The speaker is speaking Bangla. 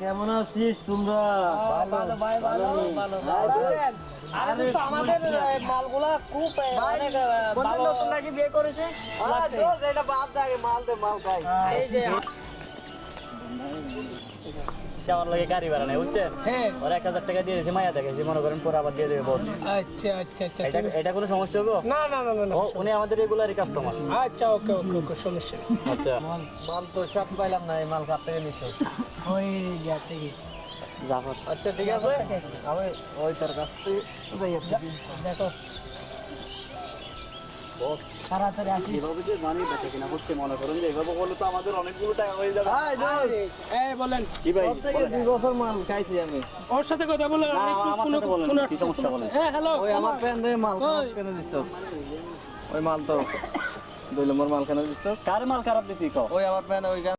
কেমন আছিস তোমরা? ভালো ভাই ভালো ভালো আরে আমাদের মালগুলা খুব অনেক ভালো। নতুন নাকি বিয়ে করেছে? এটা বাদ দে মাল দে মাল খাই। এই যে আমার লাগে গাড়ি ভাড়া নেই বুঝছেন? হ্যাঁ। ওর এক হাজার টাকা দিয়ে দিয়েছে মায়া দেখেছি মনে করেন পরে আবার দিয়ে দেবে বস আচ্ছা আচ্ছা আচ্ছা এটা এটা কোনো সমস্যা হব না না না না উনি আমাদের রেগুলারই কাস্টমার আচ্ছা ওকে ওকে ওকে সমস্যা নেই। আচ্ছা। মাল তো সব পাইলাম না এই মাল কার থেকে নিচ্ছ ওই গিয়া থেকে। আচ্ছা ঠিক আছে। আমি ওই তোর কাছ থেকে যাই দেখো। মনে হয়ে মাল ওর সাথে কথা বলে আমার? হ্যাঁ মাল দিচ্ছ ওই মাল তো দুই নম্বর মাল কেন দিচ্ছ কার মাল খারাপ কও ওই আমার প্যান ওই